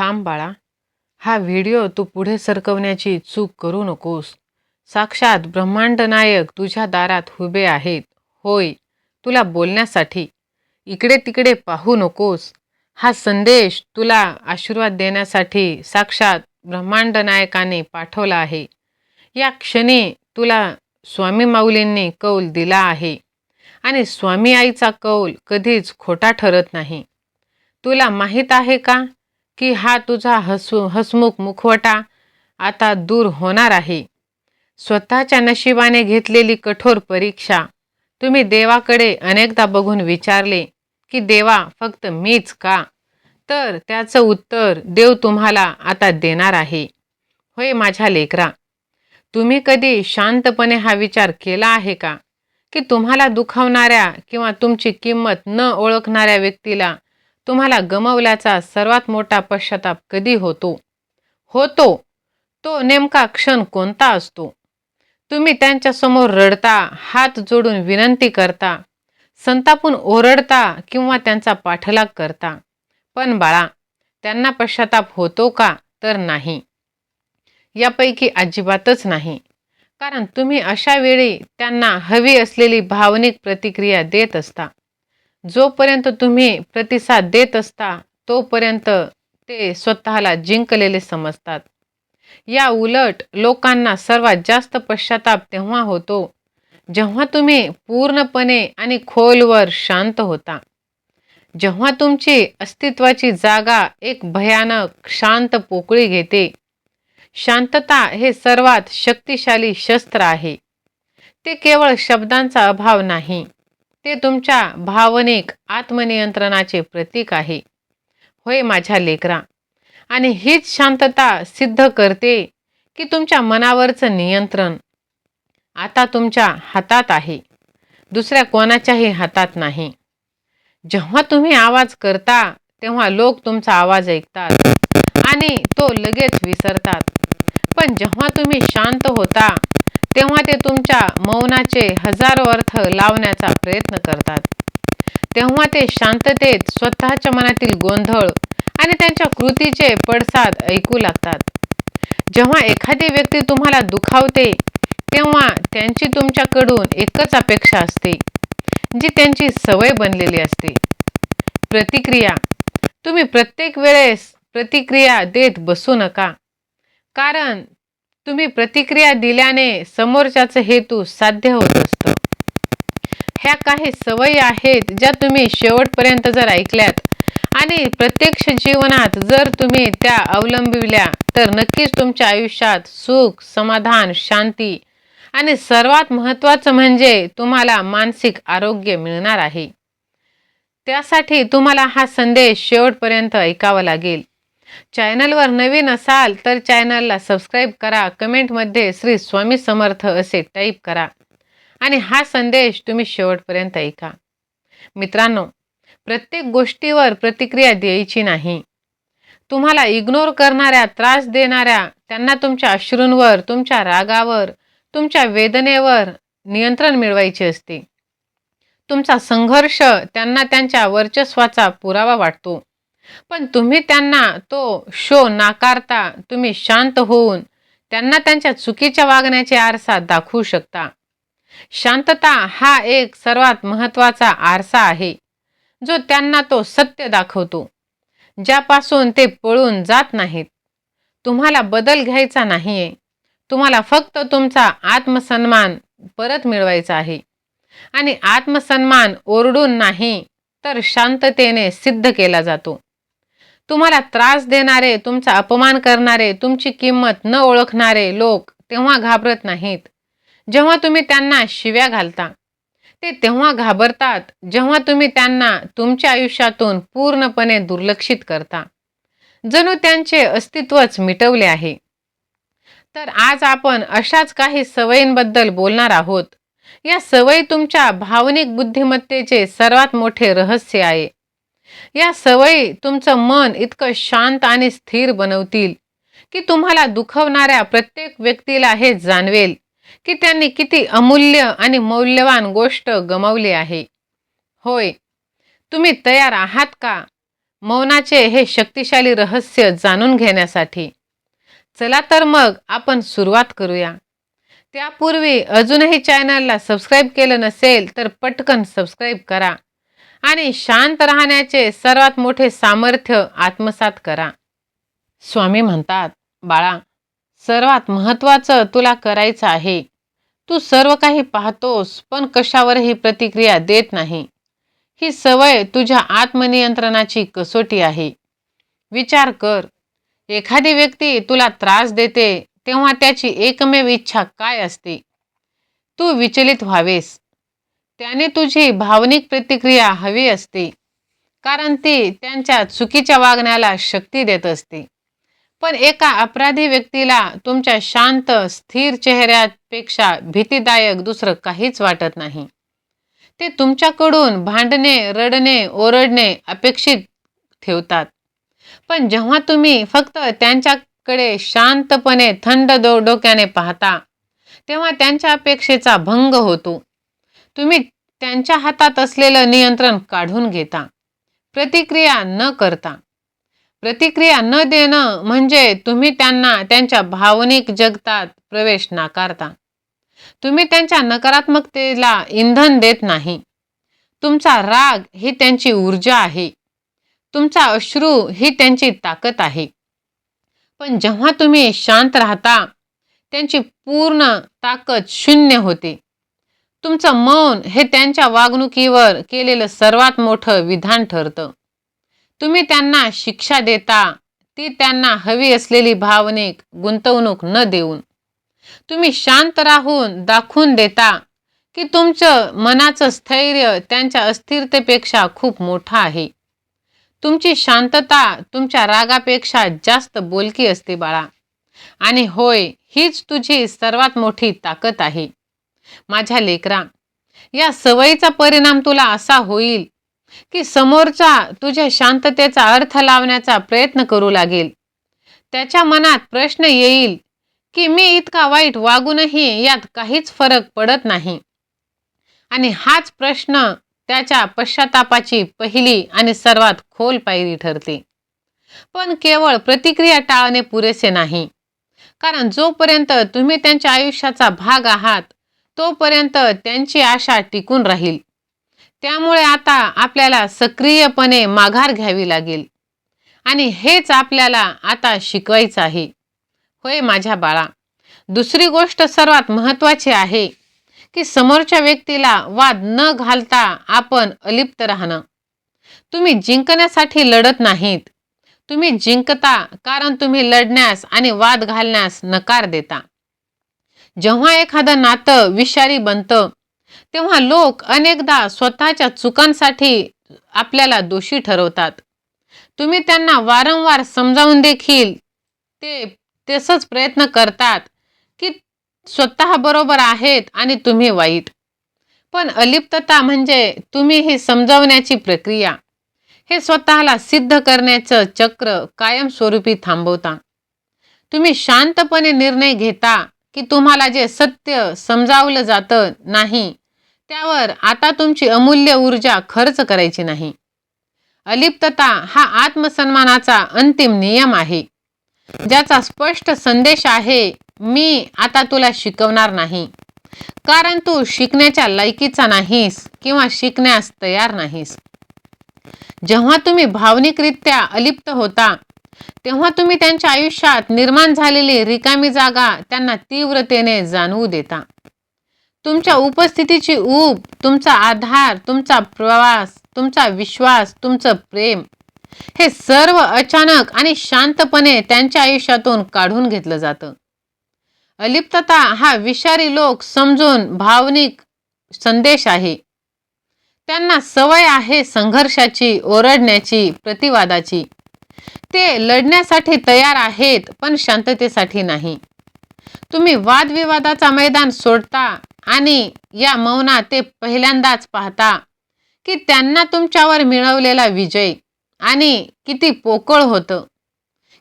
थांब बाळा. हा व्हिडिओ तू पुढे सरकवण्याची चूक करू नकोस. साक्षात ब्रह्मांड नायक तुझ्या दारात उभे आहेत. होय तुला बोलण्यासाठी. इकडे तिकडे पाहू नकोस. हा संदेश तुला आशीर्वाद देण्यासाठी साक्षात ब्रह्मांड नायकाने पाठवला आहे. या क्षणी तुला स्वामी माऊलींनी कौल दिला आहे. आणि स्वामी आईचा कौल कधीच खोटा ठरत नाही. तुला माहीत आहे का? की हा तुझा हसू हसमुख मुखवटा आता दूर होणार आहे. स्वतःच्या नशिबाने घेतलेली कठोर परीक्षा. तुम्ही देवाकडे अनेकदा बघून विचारले की देवा फक्त मीच का? तर त्याचं उत्तर देव तुम्हाला आता देणार आहे. होय माझ्या लेकरा तुम्ही कधी शांतपणे हा विचार केला आहे का? की तुम्हाला दुखावणाऱ्या किंवा तुमची किंमत न ओळखणाऱ्या व्यक्तीला तुम्हाला गमवल्याचा सर्वात मोठा पश्चाताप कधी होतो? होतो. तो नेमका क्षण कोणता असतो? तुम्ही त्यांच्यासमोर रडता हात जोडून विनंती करता संतापून ओरडता किंवा त्यांचा पाठलाग करता. पण बाळा त्यांना पश्चाताप होतो का तर नाही. यापैकी अजिबातच नाही. कारण तुम्ही अशा वेळी त्यांना हवी असलेली भावनिक प्रतिक्रिया देत असता. जोपर्यंत तुम्ही प्रतिसाद देत असता तोपर्यंत ते स्वतःला जिंकलेले समजतात. या उलट लोकांना सर्वात जास्त पश्चाताप तेव्हा होतो जेव्हा तुम्ही पूर्णपणे आणि खोलवर शांत होता. जेव्हा तुमची अस्तित्वाची जागा एक भयानक शांत पोकळी घेते. शांतता हे सर्वात शक्तिशाली शस्त्र आहे. ते केवळ शब्दांचा अभाव नाही. ते तुमच्या भावनिक आत्मनियंत्रणाचे प्रतीक आहे. होय माझ्या लेकरा. आणि हीच शांतता सिद्ध करते की तुमच्या मनावरचं नियंत्रण आता तुमच्या हातात आहे. दुसऱ्या कोणाच्याही हातात नाही. जेव्हा तुम्ही आवाज करता तेव्हा लोक तुमचा आवाज ऐकतात आणि तो लगेच विसरतात. पण जेव्हा तुम्ही शांत होता तेव्हा ते तुमच्या मौनाचे हजारो अर्थ लावण्याचा प्रयत्न करतात. तेव्हा ते शांततेत स्वतःच्या मनातील गोंधळ आणि त्यांच्या कृतीचे पडसाद ऐकू लागतात. जेव्हा एखादी व्यक्ती तुम्हाला दुखावते तेव्हा त्यांची तुमच्याकडून एकच अपेक्षा असते जी त्यांची सवय बनलेली असते. प्रतिक्रिया तुम्ही प्रत्येक वेळेस प्रतिक्रिया देत बसू नका कारण तुम्ही प्रतिक्रिया दिल्याने समोरच्याचं हेतू साध्य होत असतं. ह्या काही सवयी आहेत ज्या तुम्ही शेवटपर्यंत जर ऐकल्यात आणि प्रत्यक्ष जीवनात जर तुम्ही त्या अवलंबिल्या तर नक्कीच तुमच्या आयुष्यात सुख समाधान शांती आणि सर्वात महत्त्वाचं म्हणजे तुम्हाला मानसिक आरोग्य मिळणार आहे. त्यासाठी तुम्हाला हा संदेश शेवटपर्यंत ऐकावा लागेल. चॅनलवर नवीन असाल तर चॅनलला सबस्क्राईब करा. कमेंटमध्ये श्री स्वामी समर्थ असे टाईप करा. आणि हा संदेश तुम्ही शेवटपर्यंत ऐका. मित्रांनो प्रत्येक गोष्टीवर प्रतिक्रिया द्यायची नाही. तुम्हाला इग्नोर करणाऱ्या त्रास देणाऱ्या त्यांना तुमच्या अश्रूंवर तुमच्या रागावर तुमच्या वेदनेवर नियंत्रण मिळवायचे असते. तुमचा संघर्ष त्यांना त्यांच्या वर्चस्वाचा पुरावा वाटतो. पण तुम्ही त्यांना तो शो नाकारता तुम्ही शांत होऊन त्यांना त्यांच्या चुकीच्या वागण्याचे आरसा दाखवू शकता. शांतता हा एक सर्वात महत्त्वाचा आरसा आहे जो त्यांना तो सत्य दाखवतो ज्यापासून ते पळून जात नाहीत. तुम्हाला बदल घ्यायचा नाहीये. तुम्हाला फक्त तुमचा आत्मसन्मान परत मिळवायचा आहे. आणि आत्मसन्मान ओरडून नाही तर शांततेने सिद्ध केला जातो. तुम्हाला त्रास देणारे तुमचा अपमान करणारे तुमची किंमत न ओळखणारे लोक तेव्हा घाबरत नाहीत. जेव्हा तुम्ही त्यांना शिव्या घालता ते तेव्हा घाबरतात. जेव्हा तुम्ही त्यांना तुमच्या आयुष्यातून पूर्णपणे दुर्लक्षित करता. जणू त्यांचे अस्तित्वच मिटवले आहे. तर आज आपण अशाच काही सवयींबद्दल बोलणार आहोत. या सवयी तुमच्या भावनिक बुद्धिमत्तेचे सर्वात मोठे रहस्य आहे. या सवयी तुमचं मन इतकं शांत आणि स्थिर बनवतील की तुम्हाला दुखवणाऱ्या प्रत्येक व्यक्तीला हे जाणवेल की त्यांनी किती अमूल्य आणि मौल्यवान गोष्ट गमावली आहे. होय तुम्ही तयार आहात का? मौनाचे हे शक्तिशाली रहस्य जाणून घेण्यासाठी. चला तर मग आपण सुरुवात करूया. त्यापूर्वी अजूनही चॅनलला सबस्क्राईब केलं नसेल तर पटकन सबस्क्राईब करा. आणि शांत राहण्याचे सर्वात मोठे सामर्थ्य आत्मसात करा. स्वामी म्हणतात बाळा सर्वात महत्त्वाचं तुला करायचं आहे. तू सर्व काही पाहतोस पण कशावरही प्रतिक्रिया देत नाही. ही सवय तुझ्या आत्मनियंत्रणाची कसोटी आहे. विचार कर. एखादी व्यक्ती तुला त्रास देते तेव्हा त्याची एकमेव इच्छा काय असते? तू विचलित व्हावेस. त्याने तुझी भावनिक प्रतिक्रिया हवी असते. कारण ती त्यांच्या चुकीच्या वागण्याला शक्ती देत असते. पण एका अपराधी व्यक्तीला तुमच्या शांत स्थिर चेहऱ्यापेक्षा भीतीदायक दुसरं काहीच वाटत नाही. ते तुमच्याकडून भांडणे रडणे ओरडणे अपेक्षित ठेवतात. पण जेव्हा तुम्ही फक्त त्यांच्याकडे शांतपणे थंड दो डोक्याने पाहता तेव्हा त्यांच्या अपेक्षेचा भंग होतो. तुम्ही त्यांच्या हातात असलेलं नियंत्रण काढून घेता. प्रतिक्रिया न करता. प्रतिक्रिया न देणं म्हणजे तुम्ही त्यांना त्यांच्या भावनिक जगतात प्रवेश नाकारता. तुम्ही त्यांच्या नकारात्मकतेला इंधन देत नाही. तुमचा राग ही त्यांची ऊर्जा आहे. तुमचा अश्रू ही त्यांची ताकद आहे. पण जेव्हा तुम्ही शांत राहता त्यांची पूर्ण ताकद शून्य होते. तुमचं मौन हे त्यांच्या वागणुकीवर केलेलं सर्वात मोठं विधान ठरतं. तुम्ही त्यांना शिक्षा देता ती त्यांना हवी असलेली भावनिक गुंतवणूक न देऊन. तुम्ही शांत राहून दाखवून देता की तुमचं मनाचं स्थैर्य त्यांच्या अस्थिरतेपेक्षा खूप मोठं आहे. तुमची शांतता तुमच्या रागापेक्षा जास्त बोलकी असते बाळा. आणि होय हीच तुझी सर्वात मोठी ताकद आहे. माझ्या लेकरा या सवयीचा परिणाम तुला असा होईल की समोरचा तुझ्या शांततेचा अर्थ लावण्याचा प्रयत्न करू लागेल. त्याच्या मनात प्रश्न येईल की मी इतका वाईट वागूनही यात काहीच फरक पडत नाही. आणि हाच प्रश्न त्याच्या पश्चातापाची पहिली आणि सर्वात खोल पायरी ठरते. पण केवळ प्रतिक्रिया टाळणे पुरेसे नाही. कारण जोपर्यंत तुम्ही त्यांच्या आयुष्याचा भाग आहात तोपर्यंत त्यांची आशा टिकून राहील. त्यामुळे आता आपल्याला सक्रियपणे माघार घ्यावी लागेल. आणि हेच आपल्याला आता शिकवायचं आहे. होय माझ्या बाळा. दुसरी गोष्ट सर्वात महत्त्वाची आहे की समोरच्या व्यक्तीला वाद न घालता आपण अलिप्त राहणं. तुम्ही जिंकण्यासाठी लढत नाहीत. तुम्ही जिंकता कारण तुम्ही लढण्यास आणि वाद घालण्यास नकार देता. जेव्हा एखादं नातं विषारी बनतं तेव्हा लोक अनेकदा स्वतःच्या चुकांसाठी आपल्याला दोषी ठरवतात. तुम्ही त्यांना वारंवार समजावून देखील ते तसंच प्रयत्न करतात की स्वतः बरोबर आहेत आणि तुम्ही वाईट. पण अलिप्तता म्हणजे तुम्ही ही समजावण्याची प्रक्रिया. हे स्वतःला सिद्ध करण्याचं चक्र कायमस्वरूपी थांबवता. तुम्ही शांतपणे निर्णय घेता की तुम्हाला जे सत्य समजावलं जातं नाही त्यावर आता तुमची अमूल्य ऊर्जा खर्च करायची नाही. अलिप्तता हा आत्मसन्मानाचा अंतिम नियम आहे. ज्याचा स्पष्ट संदेश आहे मी आता तुला शिकवणार नाही. कारण तू शिकण्याच्या लायकीचा नाहीस किंवा शिकण्यास तयार नाहीस. जेव्हा तुम्ही भावनिकरित्या अलिप्त होता तेव्हा तुम्ही त्यांच्या आयुष्यात निर्माण झालेली रिकामी जागा त्यांना तीव्रतेने जाणवू देता. तुमच्या उपस्थितीची ऊब तुमचा आधार तुमचा प्रवास तुमचा विश्वास तुमचं प्रेम हे सर्व अचानक आणि शांतपणे त्यांच्या आयुष्यातून काढून घेतलं जातं. अलिप्तता हा विषारी लोक समजून भावनिक संदेश आहे. त्यांना सवय आहे संघर्षाची ओरडण्याची प्रतिवादाची. ते लढण्यासाठी तयार आहेत पण शांततेसाठी नाही. तुम्ही वादविवादाचा मैदान सोडता आणि या मौनात ते पहिल्यांदाच पाहता की त्यांना तुमच्यावर मिळवलेला विजय आणि किती पोकळ होतं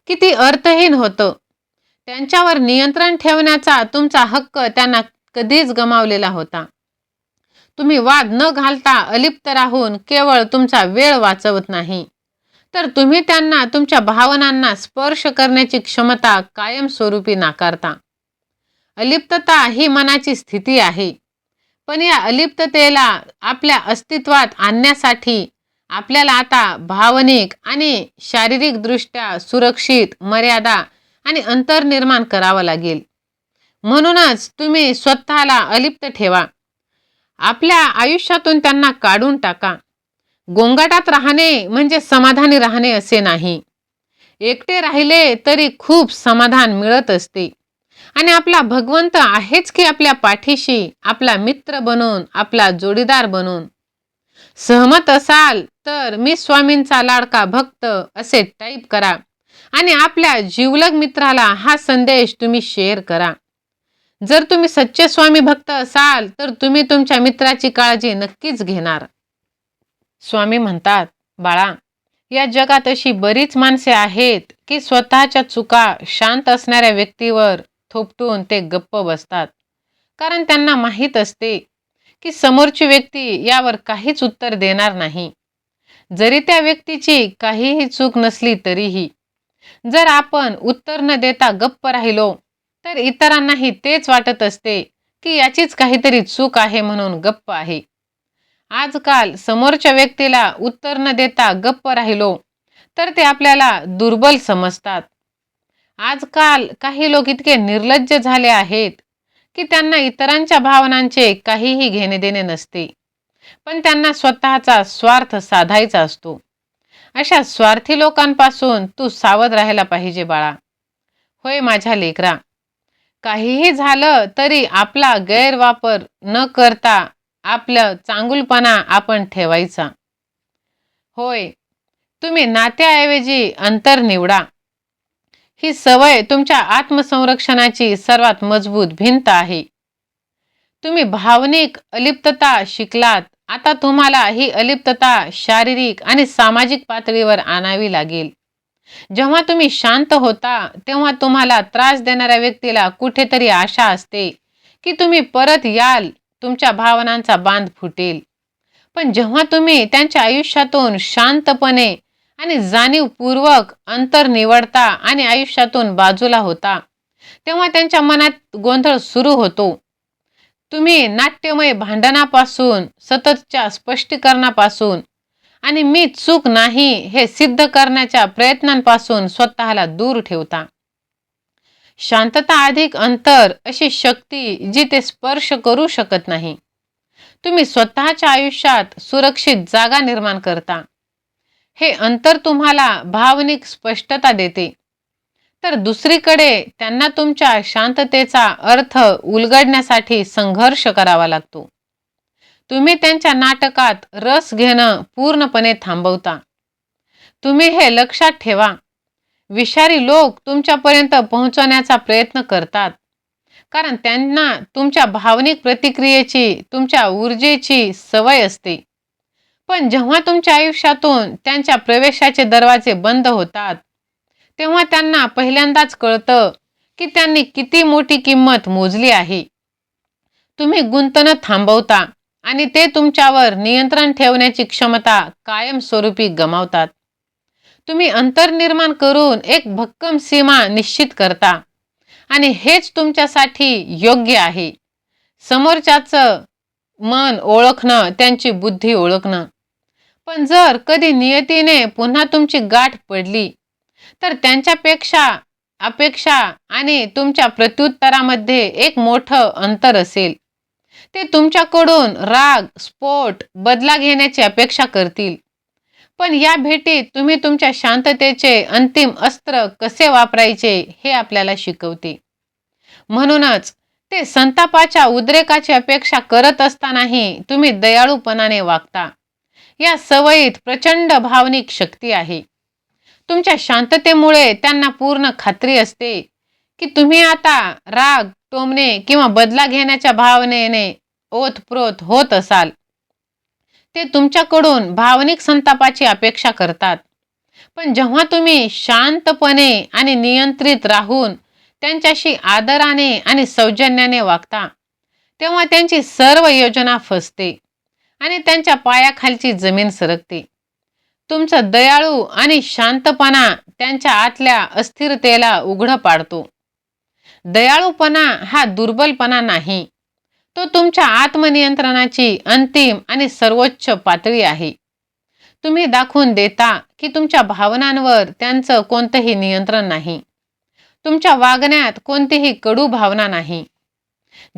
किती अर्थहीन होतं. त्यांच्यावर नियंत्रण ठेवण्याचा तुमचा हक्क त्यांना कधीच गमावलेला होता. तुम्ही वाद न घालता अलिप्त राहून केवळ तुमचा वेळ वाचवत नाही. तर तुम्ही त्यांना तुमच्या भावनांना स्पर्श करण्याची क्षमता कायमस्वरूपी नाकारता. अलिप्तता ही मनाची स्थिती आहे. पण या अलिप्ततेला आपल्या अस्तित्वात आणण्यासाठी आपल्याला आता भावनिक आणि शारीरिकदृष्ट्या सुरक्षित मर्यादा आणि अंतर निर्माण करावं लागेल. म्हणूनच तुम्ही स्वतःला अलिप्त ठेवा. आपल्या आयुष्यातून त्यांना काढून टाका. गोंगाटात राहणे म्हणजे समाधानी राहणे असे नाही. एकटे राहिले तरी खूप समाधान मिळत असते. आणि आपला भगवंत आहेच की आपल्या पाठीशी आपला मित्र बनून आपला जोडीदार बनून. सहमत असाल तर मी स्वामींचा लाडका भक्त असे टाईप करा. आणि आपल्या जीवलग मित्राला हा संदेश तुम्ही शेअर करा. जर तुम्ही सच्चे स्वामी भक्त असाल तर तुम्ही तुमच्या मित्राची काळजी नक्कीच घेणार. स्वामी म्हणतात बाळा या जगात अशी बरीच माणसे आहेत की स्वतःच्या चुका शांत असणाऱ्या व्यक्तीवर थोपटून ते गप्प बसतात. कारण त्यांना माहीत असते की समोरची व्यक्ती यावर काहीच उत्तर देणार नाही. जरी त्या व्यक्तीची काहीही चूक नसली तरीही जर आपण उत्तर न देता गप्प राहिलो तर इतरांनाही तेच वाटत असते की याचीच काहीतरी चूक आहे म्हणून गप्प आहे. आजकाल समोरच्या व्यक्तीला उत्तर न देता गप्प राहिलो तर ते आपल्याला दुर्बल समजतात. आजकाल काही लोक इतके निर्लज्ज झाले आहेत की त्यांना इतरांच्या भावनांचे काहीही घेणे देणे नसते. पण त्यांना स्वतःचा स्वार्थ साधायचा असतो. अशा स्वार्थी लोकांपासून तू सावध राहायला पाहिजे बाळा. होय माझ्या लेकरा. काहीही झालं तरी आपला गैरवापर न करता आपलं चांगुलपणा आपण ठेवायचा. होय तुम्ही नात्याऐवजी अंतर निवडा. ही सवय तुमच्या आत्मसंरक्षणाची सर्वात मजबूत भिंत आहे. तुम्ही भावनिक अलिप्तता शिकलात आता तुम्हाला ही अलिप्तता शारीरिक आणि सामाजिक पातळीवर आणावी लागेल. जेव्हा तुम्ही शांत होता तेव्हा तुम्हाला त्रास देणाऱ्या व्यक्तीला कुठेतरी आशा असते की तुम्ही परत याल तुमच्या भावनांचा बांध फुटेल. पण जेव्हा तुम्ही त्यांच्या आयुष्यातून शांतपणे आणि जाणीवपूर्वक अंतर निवडता आणि आयुष्यातून बाजूला होता तेव्हा त्यांच्या मनात गोंधळ सुरू होतो. तुम्ही नाट्यमय भांडणापासून सततच्या स्पष्टीकरणापासून आणि मी चूक नाही हे सिद्ध करण्याच्या प्रयत्नांपासून स्वतःला दूर ठेवता. शांतता अधिक अंतर अशी शक्ती जी ते स्पर्श करू शकत नाही. तुम्ही स्वतःच्या आयुष्यात सुरक्षित जागा निर्माण करता. हे अंतर तुम्हाला भावनिक स्पष्टता देते. तर दुसरीकडे त्यांना तुमच्या शांततेचा अर्थ उलगडण्यासाठी संघर्ष करावा लागतो. तुम्ही त्यांच्या नाटकात रस घेणं पूर्णपणे थांबवता. तुम्ही हे लक्षात ठेवा. विषारी लोक तुमच्यापर्यंत पोहोचवण्याचा प्रयत्न करतात. कारण त्यांना तुमच्या भावनिक प्रतिक्रियेची तुमच्या ऊर्जेची सवय असते. पण जेव्हा तुमच्या आयुष्यातून त्यांच्या प्रवेशाचे दरवाजे बंद होतात तेव्हा त्यांना पहिल्यांदाच कळतं की त्यांनी किती मोठी किंमत मोजली आहे. तुम्ही गुंतणं थांबवता आणि ते तुमच्यावर नियंत्रण ठेवण्याची क्षमता कायमस्वरूपी गमावतात. तुम्ही अंतर निर्माण करून एक भक्कम सीमा निश्चित करता. आणि हेच तुमच्यासाठी योग्य आहे. समोरच्याचं मन ओळखणं त्यांची बुद्धी ओळखणं. पण जर कधी नियतीने पुन्हा तुमची गाठ पडली तर त्यांच्यापेक्षा अपेक्षा आणि तुमच्या प्रत्युत्तरामध्ये एक मोठं अंतर असेल. ते तुमच्याकडून राग स्फोट बदला घेण्याची अपेक्षा करतील. पण या भेटीत तुम्ही तुमच्या शांततेचे अंतिम अस्त्र कसे वापरायचे हे आपल्याला शिकवते. म्हणूनच ते संतापाच्या उद्रेकाची अपेक्षा करत असतानाही तुम्ही दयाळूपणाने वागता. या सवयीत प्रचंड भावनिक शक्ती आहे. तुमच्या शांततेमुळे त्यांना पूर्ण खात्री असते की तुम्ही आता राग टोमणे किंवा बदला घेण्याच्या भावनेने ओतप्रोत होत असाल. ते तुमच्याकडून भावनिक संतापाची अपेक्षा करतात. पण जेव्हा तुम्ही शांतपणे आणि नियंत्रित राहून त्यांच्याशी आदराने आणि सौजन्याने वागता तेव्हा त्यांची सर्व योजना फसते आणि त्यांच्या पायाखालची जमीन सरकते. तुमचं दयाळू आणि शांतपणा त्यांच्या आतल्या अस्थिरतेला उघडं पाडतो. दयाळूपणा हा दुर्बलपणा नाही तो तुमच्या आत्मनियंत्रणाची अंतिम आणि सर्वोच्च पातळी आहे. तुम्ही दाखवून देता की तुमच्या भावनांवर त्यांचं कोणतंही नियंत्रण नाही. तुमच्या वागण्यात कोणतीही कडू भावना नाही.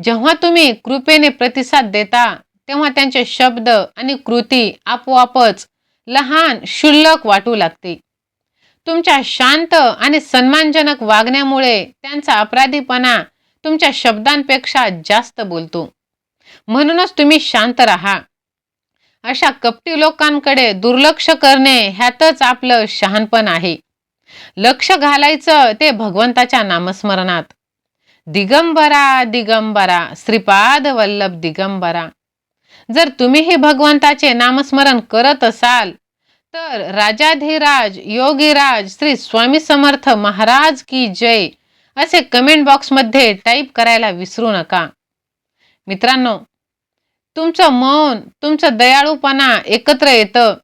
जेव्हा तुम्ही कृपेने प्रतिसाद देता तेव्हा त्यांचे शब्द आणि कृती आपोआपच लहान क्षुल्लक वाटू लागते. तुमच्या शांत आणि सन्मानजनक वागण्यामुळे त्यांचा अपराधीपणा तुमच्या शब्दांपेक्षा जास्त बोलतो. म्हणूनच तुम्ही शांत राहा. अशा कपटी लोकांकडे दुर्लक्ष करणे ह्यातच आपलं शहाणपण आहे. लक्ष घालायचं ते भगवंताच्या नामस्मरणात. दिगंबरा दिगंबरा श्रीपाद वल्लभ दिगंबरा. जर तुम्हीही भगवंताचे नामस्मरण करत असाल तर राजाधिराज योगीराज श्री स्वामी समर्थ महाराज की जय असे कमेंट बॉक्समध्ये टाईप करायला विसरू नका. मित्रांनो तुमचं मौन तुमचं दयाळूपणा एकत्र येतं.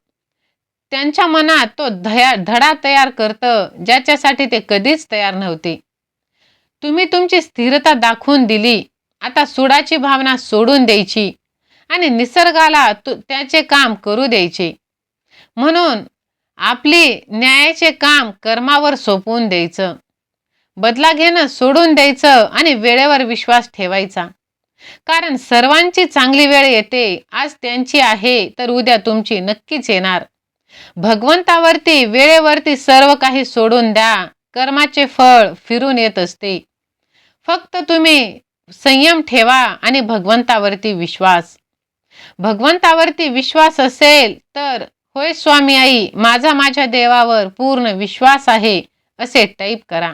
त्यांच्या मनात तो धया धडा तयार करतं ज्याच्यासाठी ते कधीच तयार नव्हते. तुम्ही तुमची स्थिरता दाखवून दिली आता सुडाची भावना सोडून द्यायची आणि निसर्गाला तु त्याचे काम करू द्यायचे. म्हणून आपली न्यायाचे काम कर्मावर सोपवून द्यायचं. बदला घेणं सोडून द्यायचं आणि वेळेवर विश्वास ठेवायचा. कारण सर्वांची चांगली वेळ येते आज त्यांची आहे तर उद्या तुमची नक्कीच येणार. भगवंतावरती वेळेवरती सर्व काही सोडून द्या. कर्माचे फळ फिरून येत असते. फक्त तुम्ही संयम ठेवा आणि भगवंतावरती विश्वास. भगवंतावरती विश्वास असेल तर होय स्वामी आई माझा माझ्या देवावर पूर्ण विश्वास आहे असे टाईप करा.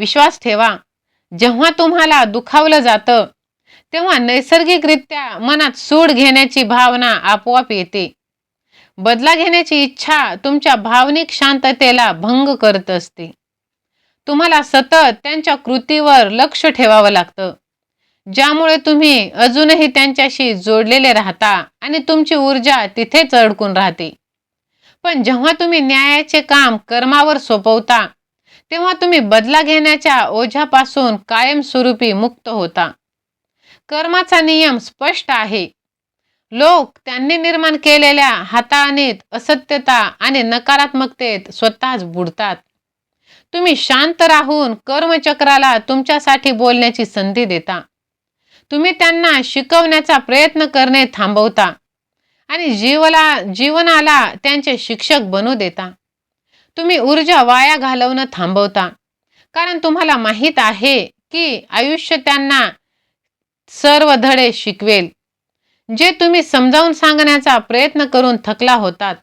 विश्वास ठेवा. जेव्हा तुम्हाला दुखावलं जातं तेव्हा नैसर्गिकरित्या मनात सूड घेण्याची भावना आपोआप येते. बदला घेण्याची इच्छा तुमच्या भावनिक शांततेला भंग करत असते. तुम्हाला सतत त्यांच्या कृतीवर लक्ष ठेवावं लागतं. ज्यामुळे तुम्ही अजूनही त्यांच्याशी जोडलेले राहता आणि तुमची ऊर्जा तिथेच अडकून राहते. पण जेव्हा तुम्ही न्यायाचे काम कर्मावर सोपवता तेव्हा तुम्ही बदला घेण्याच्या ओझ्यापासून कायमस्वरूपी मुक्त होता. कर्माचा नियम स्पष्ट आहे. लोक त्यांनी निर्माण केलेल्या हाताळणीत असत्यता आणि नकारात्मकतेत स्वतःच बुडतात. तुम्ही शांत राहून कर्मचक्राला तुमच्यासाठी बोलण्याची संधी देता. तुम्ही त्यांना शिकवण्याचा प्रयत्न करणे थांबवता आणि जीवला जीवनाला त्यांचे शिक्षक बनू देता. तुम्ही ऊर्जा वाया घालवणं थांबवता. कारण तुम्हाला माहीत आहे की आयुष्य त्यांना सर्व धडे शिकवेल. जे तुम्ही समजावून सांगण्याचा प्रयत्न करून थकला होतात.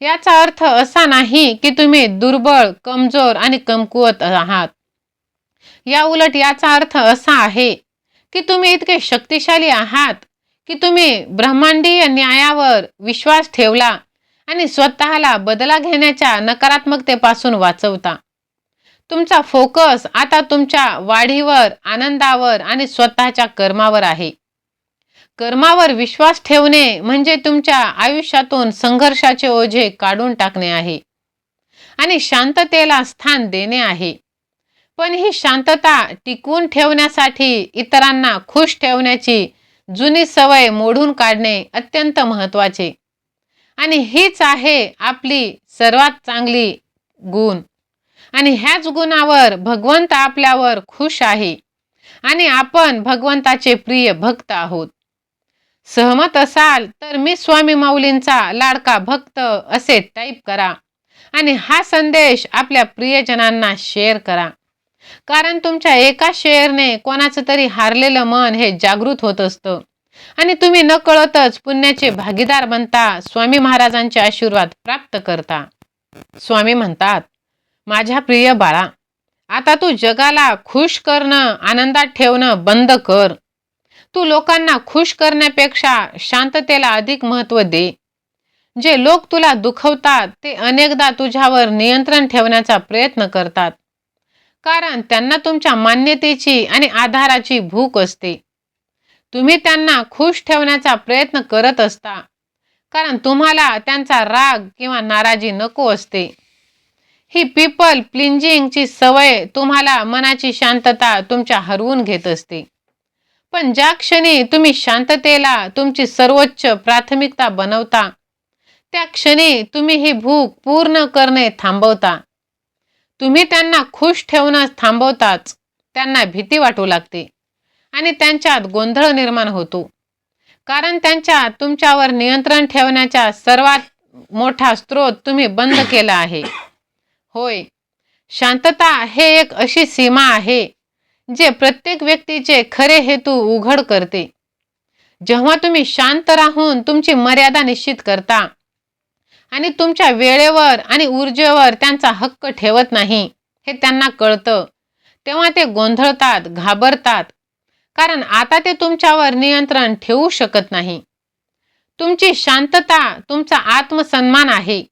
याचा अर्थ असा नाही की तुम्ही दुर्बळ कमजोर आणि कमकुवत आहात. या उलट याचा अर्थ असा आहे की तुम्ही इतके शक्तिशाली आहात की तुम्ही ब्रह्मांडीय न्यायावर विश्वास ठेवला आणि स्वतःला बदला घेण्याच्या नकारात्मकतेपासून वाचवता. तुमचा फोकस आता तुमच्या वाढीवर आनंदावर आणि स्वतःच्या कर्मावर आहे. कर्मावर विश्वास ठेवणे म्हणजे तुमच्या आयुष्यातून संघर्षाचे ओझे काढून टाकणे आहे. आणि शांततेला स्थान देणे आहे. पण ही शांतता टिकवून ठेवण्यासाठी इतरांना खुश ठेवण्याची जुनी सवय मोडून काढणे अत्यंत महत्त्वाचे. आणि हीच आहे आपली सर्वात चांगली गुण. आणि ह्याच गुणावर भगवंत आपल्यावर खुश आहे. आणि आपण भगवंताचे प्रिय भक्त आहोत. सहमत असाल तर मी स्वामी माऊलींचा लाडका भक्त असे टाईप करा. आणि हा संदेश आपल्या प्रियजनांना शेअर करा. कारण तुमच्या एका शेअरने कोणाचं तरी हारलेलं मन हे जागृत होत असतं. आणि तुम्ही न कळतच पुण्याचे भागीदार बनता स्वामी महाराजांचे आशीर्वाद प्राप्त करता. स्वामी म्हणतात माझ्या प्रिय बाळा आता तू जगाला खुश करणं आनंदात ठेवणं बंद कर. तू लोकांना खुश करण्यापेक्षा शांततेला अधिक महत्त्व दे. जे लोक तुला दुखवतात ते अनेकदा तुझ्यावर नियंत्रण ठेवण्याचा प्रयत्न करतात. कारण त्यांना तुमच्या मान्यतेची आणि आधाराची भूक असते. तुम्ही त्यांना खुश ठेवण्याचा प्रयत्न करत असता. कारण तुम्हाला त्यांचा राग किंवा नाराजी नको असते. ही पीपल प्लिंजिंगची सवय तुम्हाला मनाची शांतता तुमच्या हरवून घेत असते. पण ज्या क्षणी तुम्ही शांततेला तुमची सर्वोच्च प्राथमिकता बनवता त्या क्षणी तुम्ही ही भूक पूर्ण करणे थांबवता. तुम्ही त्यांना खुश ठेवणं थांबवताच त्यांना भीती वाटू लागते. आणि त्यांच्यात गोंधळ निर्माण होतो. कारण त्यांच्या तुमच्यावर नियंत्रण ठेवण्याचा सर्वात मोठा स्रोत तुम्ही बंद केला आहे. होय. शांतता हे एक अशी सीमा आहे जे प्रत्येक व्यक्तीचे खरे हेतू उघड करते. जेव्हा तुम्ही शांत राहून तुमची मर्यादा निश्चित करता आणि तुमच्या वेळेवर आणि ऊर्जेवर त्यांचा हक्क ठेवत नाही हे त्यांना कळतं. तेव्हा ते गोंधळतात घाबरतात कारण आता ते तुमच्यावर नियंत्रण ठेवू शकत नाही. तुमची शांतता तुमचा आत्मसन्मान आहे.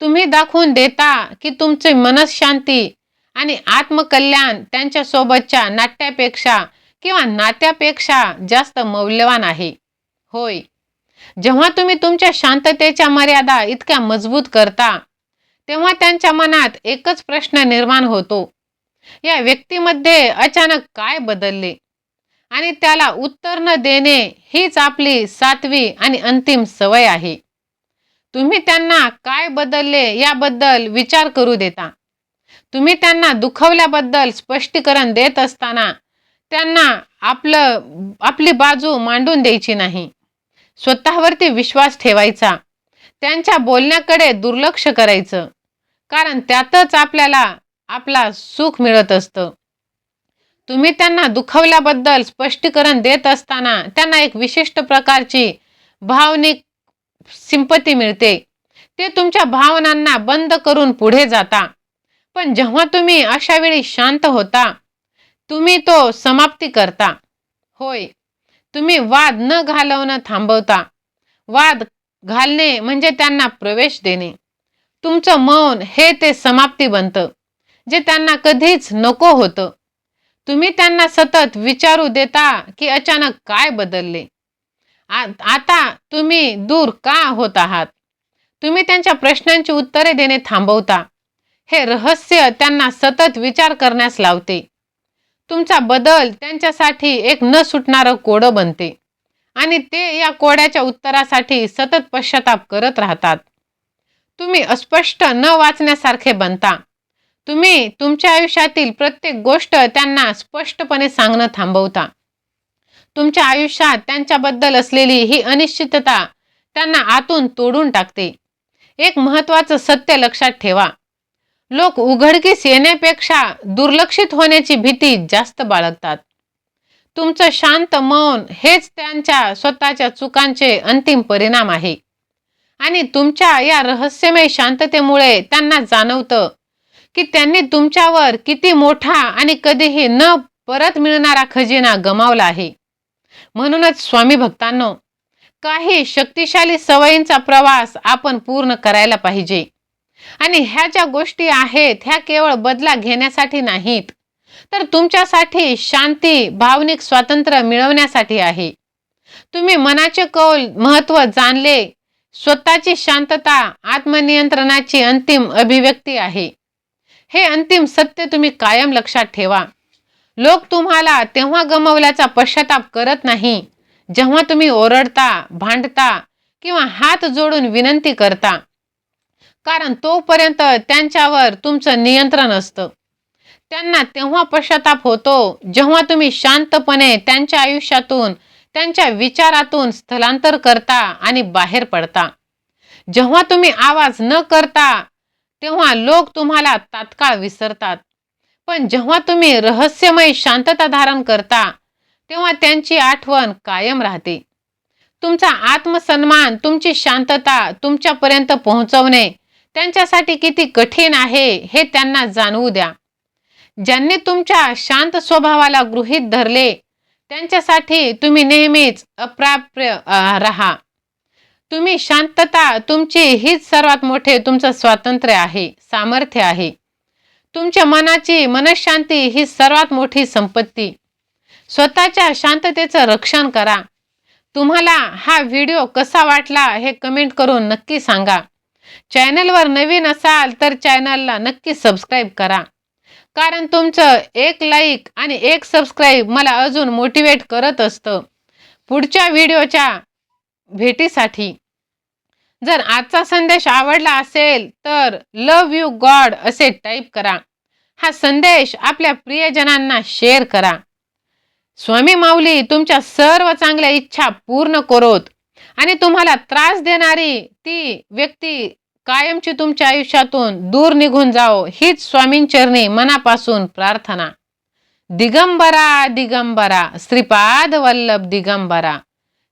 तुम्ही दाखवून देता की तुमचे मनशांती आणि आत्मकल्याण त्यांच्यासोबतच्या नाट्यापेक्षा किंवा नात्यापेक्षा जास्त मौल्यवान आहे. होय. जेव्हा तुम्ही तुमच्या शांततेच्या मर्यादा इतक्या मजबूत करता तेव्हा त्यांच्या मनात एकच प्रश्न निर्माण होतो. या व्यक्तीमध्ये अचानक काय बदलले? आणि त्याला उत्तर न देणे हीच आपली सातवी आणि अंतिम सवय आहे. तुम्ही त्यांना काय बदलले याबद्दल विचार करू देता. तुम्ही त्यांना दुखवल्याबद्दल स्पष्टीकरण देत असताना त्यांना आपलं आपली बाजू मांडून द्यायची नाही. स्वतःवरती विश्वास ठेवायचा. त्यांच्या बोलण्याकडे दुर्लक्ष करायचं. कारण त्यातच आपल्याला आपला सुख मिळत असतं. तुम्ही त्यांना दुखवल्याबद्दल स्पष्टीकरण देत असताना त्यांना एक विशिष्ट प्रकारची भावनिक सिंपती मिळते. ते तुमच्या भावनांना बंद करून पुढे जाता. पण जेव्हा तुम्ही अशा वेळी शांत होता तुम्ही तो समाप्ती करता. होय तुम्ही वाद न घालवणं थांबवता. वाद घालणे म्हणजे त्यांना प्रवेश देणे. तुमचं मौन हे ते समाप्ती बनतं जे त्यांना कधीच नको होतं. तुम्ही त्यांना सतत विचारू देता की अचानक काय बदलले? आता तुम्ही दूर का होत आहात? तुम्ही त्यांच्या प्रश्नांची उत्तरे देणे थांबवता. हे रहस्य त्यांना सतत विचार करण्यास लावते. तुमचा बदल त्यांच्यासाठी एक न सुटणारं कोडं बनते आणि ते या कोड्याच्या उत्तरासाठी सतत पश्चाताप करत राहतात. तुम्ही अस्पष्ट न वाचण्यासारखे बनता. तुम्ही तुमच्या आयुष्यातील प्रत्येक गोष्ट त्यांना स्पष्टपणे सांगणं थांबवता. तुमच्या आयुष्यात त्यांच्याबद्दल असलेली ही अनिश्चितता त्यांना आतून तोडून टाकते. एक महत्वाचं सत्य लक्षात ठेवा. लोक उघडकीस येण्यापेक्षा दुर्लक्षित होण्याची भीती जास्त बाळगतात. तुमचं शांत मौन हेच त्यांच्या स्वतःच्या चुकांचे अंतिम परिणाम आहे. आणि तुमच्या या रहस्यमय शांततेमुळे त्यांना जाणवतं की त्यांनी तुमच्यावर किती मोठा आणि कधीही न परत मिळणारा खजिना गमावला आहे. म्हणूनच स्वामी भक्तांनो काही शक्तिशाली सवयींचा प्रवास आपण पूर्ण करायला पाहिजे. आणि ह्या ज्या गोष्टी आहेत ह्या केवळ बदला घेण्यासाठी नाहीत तर तुमच्यासाठी शांती भावनिक स्वातंत्र्य मिळवण्यासाठी आहे. तुम्ही मनाचे कौल महत्त्व जाणले स्वतःची शांतता आत्मनियंत्रणाची अंतिम अभिव्यक्ती आहे. हे अंतिम सत्य तुम्ही कायम लक्षात ठेवा. लोक तुम्हाला तेव्हा गमवल्याचा पश्चाताप करत नाही जेव्हा तुम्ही ओरडता भांडता किंवा हात जोडून विनंती करता. कारण तोपर्यंत त्यांच्यावर तुमचं नियंत्रण असतं. त्यांना तेव्हा पश्चाताप होतो जेव्हा तुम्ही शांतपणे त्यांच्या आयुष्यातून त्यांच्या विचारातून स्थलांतर करता आणि बाहेर पडता. जेव्हा तुम्ही आवाज न करता तेव्हा लोक तुम्हाला तात्काळ विसरतात. पण जेव्हा तुम्ही रहस्यमय शांतता धारण करता तेव्हा त्यांची आठवण कायम राहते. तुमचा आत्मसन्मान तुमची शांतता तुमच्यापर्यंत पोहोचवणे त्यांच्यासाठी किती कठीण आहे हे त्यांना जाणवू द्या. ज्यांनी तुमच्या शांत स्वभावाला गृहीत धरले त्यांच्यासाठी तुम्ही नेहमीच अप्राप्य राहा. तुम्ही शांतता तुमची हीच सर्वात मोठे तुमचं स्वातंत्र्य आहे सामर्थ्य आहे. तुमच्या मनाची मनशांती ही सर्वात मोठी संपत्ती. स्वतःच्या शांततेचं रक्षण करा. तुम्हाला हा व्हिडिओ कसा वाटला हे कमेंट करून नक्की सांगा. चॅनलवर नवीन असाल तर चॅनलला नक्की सबस्क्राईब करा. कारण तुमचं एक लाईक आणि एक सबस्क्राईब मला अजून मोटिवेट करत असतं. पुढच्या व्हिडिओच्या भेटीसाठी. जर आजचा संदेश आवडला असेल तर लव यू गॉड असे टाईप करा. हा संदेश आपल्या प्रियजनांना शेअर करा. स्वामी माऊली तुमच्या सर्व चांगल्या इच्छा पूर्ण करोत. आणि तुम्हाला त्रास देणारी ती व्यक्ती कायमची तुमच्या आयुष्यातून दूर निघून जाओ हीच स्वामींचरणी मनापासून प्रार्थना. दिगंबरा दिगंबरा. श्रीपाद वल्लभ दिगंबरा.